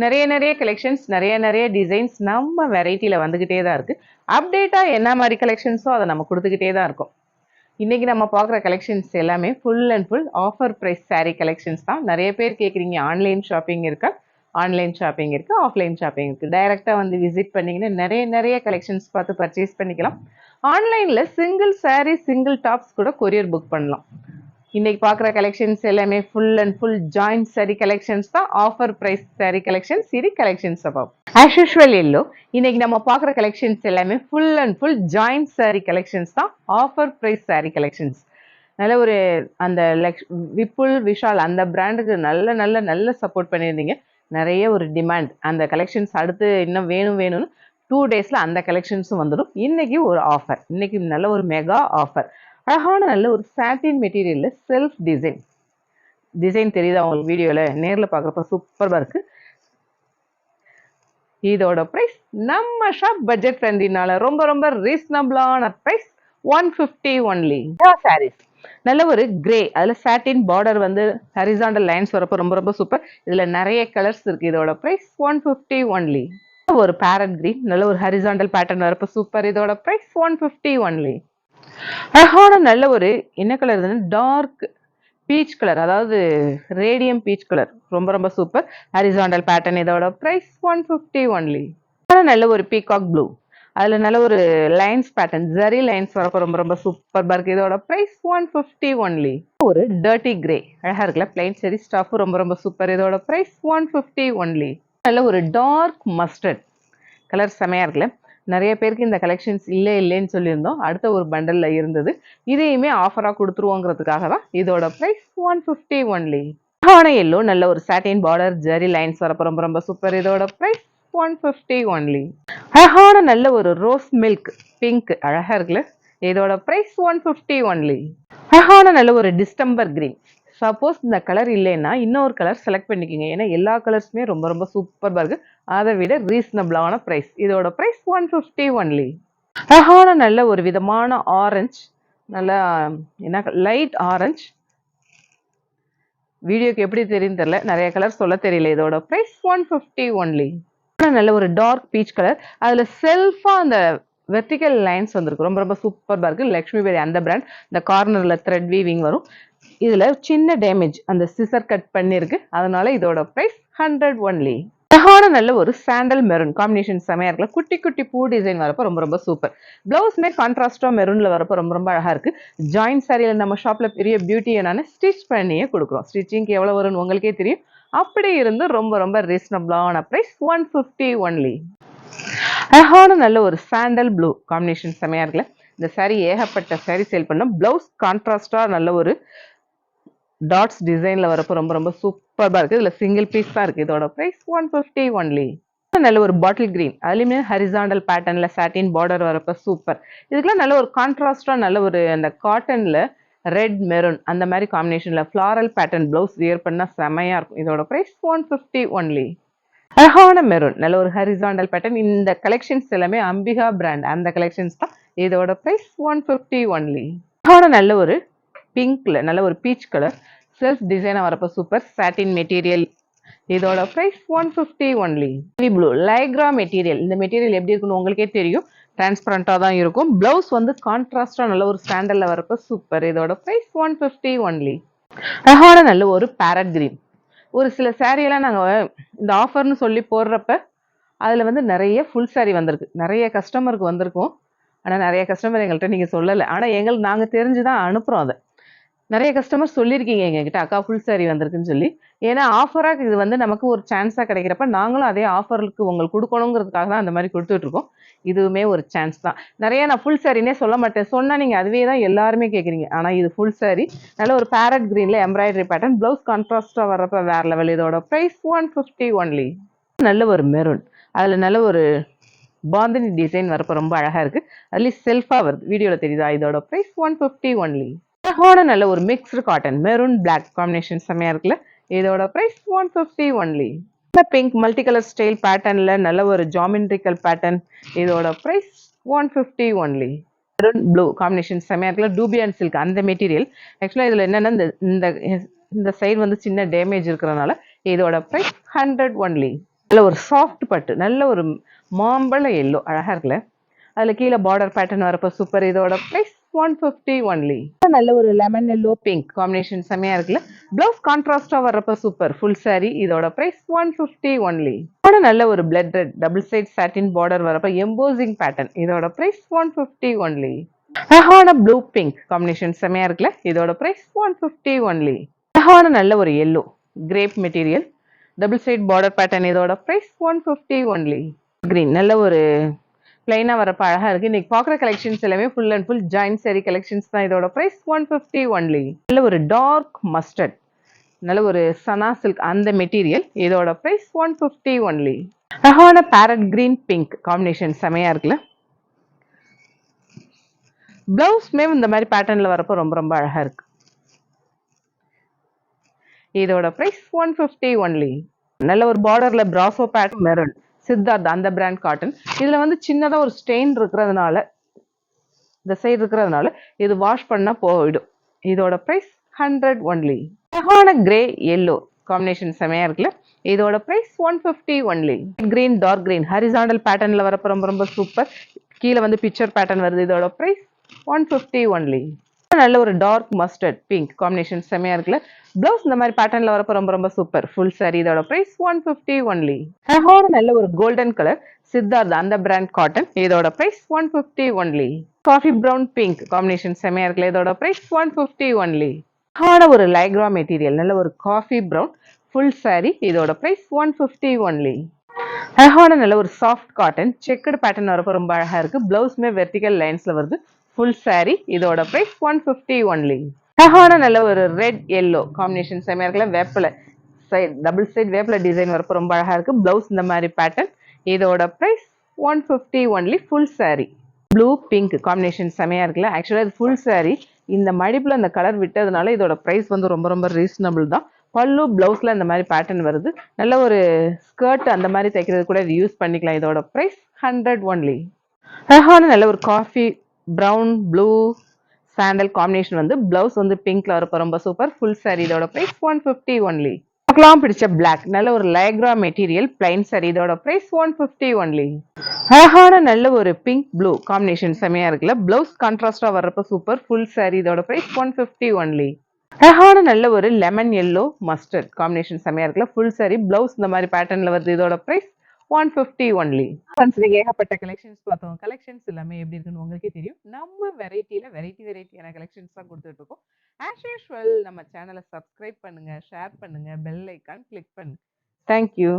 நிறைய நிறைய கலெக்ஷன்ஸ் நிறைய நிறைய டிசைன்ஸ் நம்ம வெரைட்டியில் வந்துக்கிட்டே தான் இருக்குது அப்டேட்டாக என்ன மாதிரி கலெக்ஷன்ஸோ அதை நம்ம கொடுத்துக்கிட்டே தான் இருக்கும். இன்றைக்கி நம்ம பார்க்குற கலெக்ஷன்ஸ் எல்லாமே full and full offer price sari collections தான். நிறைய பேர் கேட்குறீங்க ஆன்லைன் ஷாப்பிங் இருக்கா? ஆன்லைன் ஷாப்பிங் இருக்குது ஆஃப்லைன் ஷாப்பிங் இருக்குது டைரெக்டாக வந்து விசிட் பண்ணிங்கன்னா நிறைய நிறைய கலெக்ஷன்ஸ் பார்த்து பர்ச்சேஸ் பண்ணிக்கலாம். ஆன்லைனில் சிங்கிள் சாரீ சிங்கிள் டாப்ஸ் கூட கொரியர் புக் பண்ணலாம். இன்னைக்கு பார்க்குற கலெக்ஷன்ஸ் எல்லாமே full and full joint sari collections தான். ஆஃபர் ப்ரைஸ் சரி கலெக்ஷன்ஸ் சிரி கலெக்ஷன்ஸ் அபவ் ஆஸ் யூஷுவல் எல்லோ இன்னைக்கு நம்ம பார்க்குற கலெக்ஷன்ஸ் எல்லாமே full and full joint sari collections தான். ஆஃபர் ப்ரைஸ் சாரி கலெக்ஷன்ஸ் நல்ல ஒரு அந்த லக்ஷ் விப்புல் விஷால் அந்த பிராண்டுக்கு நல்ல நல்ல நல்ல சப்போர்ட் பண்ணியிருந்தீங்க. நிறைய ஒரு டிமாண்ட் அந்த கலெக்ஷன்ஸ் அடுத்து இன்னும் வேணும் வேணும்னு டூ டேஸில் அந்த கலெக்ஷன்ஸும் வந்துடும். இன்றைக்கி ஒரு ஆஃபர் இன்றைக்கி நல்ல ஒரு மெகா ஆஃபர் அழகான நல்ல ஒரு சாட்டின் மெட்டீரியலில் செல்ஃப் டிசைன் டிசைன் தெரியுதா உங்களுக்கு வீடியோவில் நேரில் பார்க்குறப்ப சூப்பராக இருக்குது இதோட ப்ரைஸ் நம்ம ஷாப் பட்ஜெட் ஃப்ரெண்ட்லினால ரொம்ப ரொம்ப ரீசனபிளான price one fifty only saris நல்ல ஒரு கிரே அதில் சாட்டின் பார்டர் வந்து ஹரிசாண்டல் லைன்ஸ் வரப்போ ரொம்ப ரொம்ப சூப்பர் இதில் நிறைய கலர்ஸ் இருக்குது இதோட ப்ரைஸ் ஒன் ஃபிஃப்டி ஒன்லி ஒரு பேரட் கிரீன் நல்ல ஒரு ஹரிசாண்டல் பேட்டர்ன் வரப்போ சூப்பர் இதோட ப்ரைஸ் ஒன் ஃபிஃப்டி ஒன்லி அழகான நல்ல ஒரு என்ன கலர் டார்க் பீச் கலர் அதாவது ரேடியம் பீச் கலர் ரொம்ப ரொம்ப சூப்பர் ஹரிசாண்டல் பேட்டர்ன் இதோட ப்ரைஸ் ஒன் ஃபிஃப்டி ஒன்லி நல்ல ஒரு பீகாக் ப்ளூ அதில் நல்ல ஒரு லைன்ஸ் பேட்டர்ன் ஜரி லைன்ஸ் வரப்போ ரொம்ப ரொம்ப சூப்பர் இருக்குது இதோட ப்ரைஸ் ஒன் ஃபிஃப்டி ஒன்லி ஒரு டர்ட்டி கிரே அழகாக இருக்குல்ல பிளைன் சரி ஸ்டாஃப் ரொம்ப ரொம்ப சூப்பர் இதோட ப்ரைஸ் ஒன் ஃபிஃப்டி ஒன்லி நல்ல ஒரு டார்க் மஸ்டர்ட் கலர் செமையா இருக்குல்ல. நிறைய பேருக்கு இந்த கலெக்ஷன்ஸ் இல்லை இல்லைன்னு சொல்லியிருந்தோம். அடுத்த ஒரு பண்டலில் இருந்தது. இதையுமே ஆஃபராக கொடுத்துருவோங்கிறதுக்காக தான் இதோட ப்ரைஸ் ஒன் ஃபிஃப்டி ஒன்லி ஆன எல்லோ நல்ல ஒரு சாட்டின் பார்டர் ஜெரி லைன்ஸ் வரப்போ ரொம்ப ரொம்ப சூப்பர் இதோட ப்ரைஸ் ஒன் ஃபிஃப்டி ஒன்லி அழகான நல்ல ஒரு ரோஸ் மில்க் பிங்க் அழகாக இருக்குல்ல? இதோட ப்ரைஸ் ஒன் ஃபிஃப்டி ஒன்லி அழகான நல்ல ஒரு டிஸ்டம்பர் கிரீன் சப்போஸ் இந்த கலர் இல்லைன்னா இன்னொரு கலர் செலக்ட் பண்ணிக்கோங்க. ஏன்னா எல்லா கலர்ஸுமே ரொம்ப ரொம்ப சூப்பராக இருக்குது அதை விட ரீசனபிளான ப்ரைஸ் இதோட ப்ரைஸ் ஒன் ஃபிஃப்டி ஒன்லி அழகான நல்ல ஒரு விதமான ஆரஞ்ச் நல்லா என்ன லைட் ஆரஞ்ச் வீடியோக்கு எப்படி தெரியும் தெரியல. நிறைய கலர் சொல்ல தெரியல. இதோட ப்ரைஸ் ஒன் ஃபிஃப்டி ஒன்லி நல்ல ஒரு டார்க் பீச் கலர் அதில் செல்ஃபாக அந்த வெர்டிக்கல் லைன்ஸ் வந்திருக்கு. ரொம்ப ரொம்ப சூப்பராக இருக்குது லக்ஷ்மி பேரி அந்த பிராண்ட் இந்த கார்னரில் த்ரெட் வீவிங் வரும். இதில் சின்ன டேமேஜ் அந்த சிசர் கட் பண்ணியிருக்கு அதனால இதோட ப்ரைஸ் ஹண்ட்ரட் ஒன்லி அழகான நல்ல ஒரு சாண்டல் மெரூன் காம்பினேஷன் செமையா இருக்குல்ல. குட்டி குட்டி பூ டிசைன் வரப்போ ரொம்ப ரொம்ப சூப்பர் பிளவுஸ்மே கான்ட்ராஸ்டாக மெரூன்ல வரப்போ ரொம்ப ரொம்ப அழகா இருக்கு. ஜாயின் சாரியில் நம்ம ஷாப்ல பெரிய பியூட்டி என்னன்னு ஸ்டிச் பண்ணியே கொடுக்குறோம். ஸ்டிச்சிங்க்கு எவ்வளோ வரும்னு உங்களுக்கே தெரியும். அப்படி இருந்து ரொம்ப ரொம்ப ரீசனபிளான ப்ரைஸ் ஒன் ஃபிஃப்டி ஒன்லி அழகான நல்ல ஒரு சாண்டல் ப்ளூ காம்பினேஷன் செமையா இருக்குல்ல. இந்த சாரி ஏகப்பட்ட சாரி சேல் பண்ணோம். ப்ளவுஸ் கான்ட்ராஸ்டாக நல்ல ஒரு டாட்ஸ் டிசைன்ல வரப்போ ரொம்ப ரொம்ப சூப்பராக இருக்கு. இதில் சிங்கிள் பீஸ் தான் இருக்கு. இதோட ப்ரைஸ் ஒன் ஃபிஃப்டி ஒன்லி நல்ல ஒரு பாட்டில் கிரீன் அதுலேயுமே ஹரிசாண்டல் பேட்டர்னில் சாட்டின் பார்டர் வரப்போ சூப்பர் இதுக்கெல்லாம் நல்ல ஒரு கான்ட்ராஸ்டாக நல்ல ஒரு அந்த காட்டன்ல ரெட் மெரூன் அந்த மாதிரி காம்பினேஷனில் ஃப்ளாரல் பேட்டர்ன் ப்ளவுஸ் வியர் பண்ணா செமையா இருக்கும். இதோட ப்ரைஸ் ஒன் ஃபிஃப்டி ஒன்லி அழகான மெரூன் நல்ல ஒரு ஹரிசாண்டல் பேட்டர்ன் இந்த கலெக்ஷன்ஸ் எல்லாமே அம்பிகா பிராண்ட் அந்த கலெக்ஷன்ஸ் தான் இதோட ப்ரைஸ் ஒன் ஃபிஃப்டி ஒன்லி அழகான நல்ல ஒரு பிங்க்கில் நல்ல ஒரு பீச் கலர் செல்ஃப் டிசைனாக வரப்போ சூப்பர் சாட்டின் மெட்டீரியல் இதோட price one fifty only blue lycra material இந்த மெட்டீரியல் எப்படி இருக்குன்னு உங்களுக்கே தெரியும். டிரான்ஸ்பரண்ட்டாக தான் இருக்கும். ப்ளவுஸ் வந்து கான்ட்ராஸ்டாக நல்ல ஒரு ஸ்டாண்டர்டில் வரப்போ சூப்பர் இதோட ப்ரைஸ் ஒன் ஃபிஃப்டி ஒன்லி அழகான நல்ல ஒரு பேரட் கிரீன் ஒரு சில சாரியெல்லாம் நாங்கள் இந்த ஆஃபர்னு சொல்லி போடுறப்ப அதில் வந்து நிறைய ஃபுல் சாரீ வந்திருக்கு. நிறைய கஸ்டமருக்கு வந்திருக்கும். ஆனால் நிறைய கஸ்டமர் எங்கள்கிட்ட நீங்கள் சொல்லலை. ஆனால் எங்களுக்கு நாங்கள் தெரிஞ்சு தான் அனுப்புகிறோம் அதை. நிறைய கஸ்டமர் சொல்லியிருக்கீங்க எங்ககிட்ட அக்கா ஃபுல் சாரி வந்திருக்குன்னு சொல்லி. ஏன்னா ஆஃபராக இது வந்து நமக்கு ஒரு சான்ஸாக கிடைக்கிறப்ப நாங்களும் அதே ஆஃபருக்கு உங்களுக்கு கொடுக்கணுங்கிறதுக்காக தான் அந்த மாதிரி கொடுத்துட்ருக்கோம் இதுவுமே ஒரு சான்ஸ் தான். நிறைய நான் ஃபுல் சாரினே சொல்ல மாட்டேன். சொன்னால் நீங்கள் அதுவே தான் எல்லாருமே கேட்குறீங்க ஆனால் இது ஃபுல் சாரி நல்ல ஒரு பேரட் க்ரீனில் எம்ப்ராய்டரி பேட்டர்ன் ப்ளவுஸ் கான்ட்ராஸ்ட்டாக வர்றப்ப வேறு லெவல் இதோட ப்ரைஸ் ஒன் ஃபிஃப்டி ஒன்லி நல்ல ஒரு மெரூன் அதில் நல்ல ஒரு பாந்தினி டிசைன் வரப்போ ரொம்ப அழகாக இருக்குது அதுலேயும் செல்ஃபாக வருது. வீடியோவில் தெரியுதா? இதோட ப்ரைஸ் ஒன் ஃபிஃப்டி ஒன்லி அழகான நல்ல ஒரு mixed cotton maroon black combination செம்மையா இருக்குல்ல? இதோட price one fifty only pink multi colour style பேட்டர்னில் நல்ல ஒரு ஜாமெண்ட்ரிக்கல் பேட்டர்ன் இதோட price one fifty only maroon blue combination செம்மையா இருக்குல்ல? டூபியான் சில்க் அந்த மெட்டீரியல் ஆக்சுவலாக இதில் என்னென்னா இந்த இந்த இந்த சைடு வந்து சின்ன டேமேஜ் இருக்கிறதுனால இதோட ப்ரைஸ் ஹண்ட்ரட் ஒன்லி நல்ல ஒரு சாஃப்ட் பட்டு நல்ல ஒரு மாம்பழ எல்லோ அழகாக இருக்குல்ல? அதில் கீழே பார்டர் பேட்டர்ன் வரப்போ சூப்பர் இதோட ப்ரைஸ் ஒன் ஃபிஃப்டி ஒன்லி நல்ல ஒரு லெமன் எல்லோ பிங்க் காம்பினேஷன் செம்மையா இருக்குல்ல? ப்ளவுஸ் கான்ட்ராஸ்டாக வரப்போ சூப்பர் ஃபுல் சாரி இதோட ப்ரைஸ் ஒன் ஃபிஃப்டி ஒன்லி நல்ல ஒரு blood red double side satin border வரப்போ எம்போசிங் பேட்டர்ன் இதோட ப்ரைஸ் ஒன் ஃபிஃப்டி ஒன்லி அழகான ப்ளூ பிங்க் காம்பினேஷன் செம்மையா இருக்குல்ல? இதோட ப்ரைஸ் ஒன் ஃபிஃப்டி ஒன்லி அழகான நல்ல ஒரு yellow crepe material double side border pattern இதோட price one fifty only green நல்ல ஒரு பிளைனாக வரப்ப அழகாக இருக்குது இன்னைக்கு பார்க்குற கலெக்ஷன்ஸ் எல்லாமே full and full join sari collections தான் இதோட ப்ரைஸ் ஒன் ஃபிஃப்டி ஒன்லி நல்ல ஒரு டார்க் மஸ்டர்ட் நல்ல ஒரு சனா சில்க் அந்த மெட்டீரியல் இதோட ப்ரைஸ் ஒன் ஃபிஃப்டி ஒன்லி அழகான பேரட் கிரீன் பிங்க் காம்பினேஷன் செமையாக இருக்குல்ல? பிளவுஸ்மே இந்த மாதிரி பேட்டர்ன்ல வரப்போ ரொம்ப ரொம்ப அழகா இருக்கு. இதோட ப்ரைஸ் ஒன் ஃபிஃப்டி ஒன்லி நல்ல ஒரு பார்டர்ல பிராசோ பேட் மெரூன் சித்தார்த் அந்த பிராண்ட் காட்டன் இதுல வந்து சின்னதா ஒரு ஸ்டெயின் இருக்கிறதுனால இந்த சைடு இருக்கிறதுனால இது வாஷ் பண்ணா போயிடும். இதோட ப்ரைஸ் ஹண்ட்ரட் ஒன்லி அழகான கிரே எல்லோ காம்பினேஷன் செமையாக இருக்குல்ல? இதோட price one fifty only green dark green horizontal பேட்டர்ன்ல வரப்போ ரொம்ப ரொம்ப சூப்பர் கீழே வந்து பிக்சர் பேட்டர்ன் வருது. இதோட ப்ரைஸ் ஒன் ஃபிஃப்டி ஒன்லி நல்ல ஒரு டார்க் மஸ்டர்ட் பிங்க் காம்பினேஷன் செமையா இருக்குல்ல? பிளவுஸ் இந்த மாதிரி பேட்டர்ன்ல வரப்ப ரொம்ப ரொம்ப சூப்பர் ஃபுல் சாரி இதோட பிரைஸ் ஒன் ஃபிஃப்டி ஒன்லி அழகான நல்ல ஒரு கோல்டன் கலர் சித்தார்த் அந்த பிராண்ட் காட்டன் இதோட price one fifty only coffee brown pink combination செமையா இருக்குல்ல இதோட பிரைஸ் ஒன் ஃபிஃப்டி ஒன்லி அழகான ஒரு லைக்ரா மெட்டீரியல் நல்ல ஒரு காஃபி ப்ரௌன் ஃபுல் சாரி இதோட பிரைஸ் ஒன் ஃபிஃப்டி ஒன்லி அழகான நல்ல ஒரு சாஃப்ட் காட்டன் செக்குடு பேட்டர்ன் வரப்போ ரொம்ப அழகா இருக்கு. பிளவுஸ்மே வெர்டிக்கல் லைன்ஸ்ல வருது. ஃபுல் சாரி இதோட ப்ரைஸ் ஒன் ஃபிஃப்டி ஒன்லி அழகான நல்ல ஒரு ரெட் எல்லோ காம்பினேஷன் செம்மையா இருக்கல வேப்பில. சைட் டபுள் சைட் வேப்பில டிசைன் வரப்போ ரொம்ப அழகா இருக்கு. பிளவுஸ் இந்த மாதிரி பேட்டர்ன் இதோட price one fifty only full sari blue pink combination செம்மையா இருக்குல்ல. ஆக்சுவலாக இது ஃபுல் சாரி இந்த மடிப்புல அந்த கலர் விட்டதுனால இதோட ப்ரைஸ் வந்து ரொம்ப ரொம்ப ரீசனபிள் தான். பல்லு பிளவுஸ்ல இந்த மாதிரி பேட்டர்ன் வருது. நல்ல ஒரு ஸ்கர்ட் அந்த மாதிரி தைக்கிறது கூட இது யூஸ் பண்ணிக்கலாம். இதோட ப்ரைஸ் ஹண்ட்ரட் ஒன்லி அழகான நல்ல ஒரு coffee brown blue sandal combination வந்து பிளவுஸ் வந்து பிங்க்ல வரப்போ ரொம்ப சூப்பர் ஃபுல் சாரி இதோட ப்ரைஸ் ஒன் ஃபிஃப்டி ஒன்லி பார்க்கலாம் பிடிச்ச பிளாக் நல்ல ஒரு லைக்ரா மெட்டீரியல் பிளைன் சாரி இதோட ப்ரைஸ் ஒன் ஃபிஃப்டி ஒன்லி அழகான நல்ல ஒரு பிங்க் ப்ளூ காம்பினேஷன் செமையா இருக்குல்ல? பிளவுஸ் கான்ட்ராஸ்டா வர்றப்ப சூப்பர் ஃபுல் சாரி இதோட ப்ரைஸ் ஒன் ஃபிஃப்டி ஒன்லி அழகான நல்ல ஒரு லெமன் எல்லோ மஸ்டர்ட் காம்பினேஷன் செமையா இருக்குல்ல? ஃபுல் சாரி பிளவுஸ் இந்த மாதிரி பேட்டர்ன்ல வருது. இதோட price one fifty only friends ஏகப்பட்ட கலெக்ஷன்ஸ் பார்த்தோம் கலெக்ஷன்ஸ் எல்லாமே எப்படி இருக்குன்னு உங்களுக்கே தெரியும். நம்ம வெரைட்டியில் வெரைட்டி வெரைட்டியான கலெக்ஷன்ஸ் தான் கொடுத்துட்டு இருக்கோம். ஆஸ் யூஷுவல் நம்ம சேனலை சப்ஸ்கிரைப் பண்ணுங்க ஷேர் பண்ணுங்க பெல் ஐக்கான் கிளிக் பண்ணுங்க. Thank you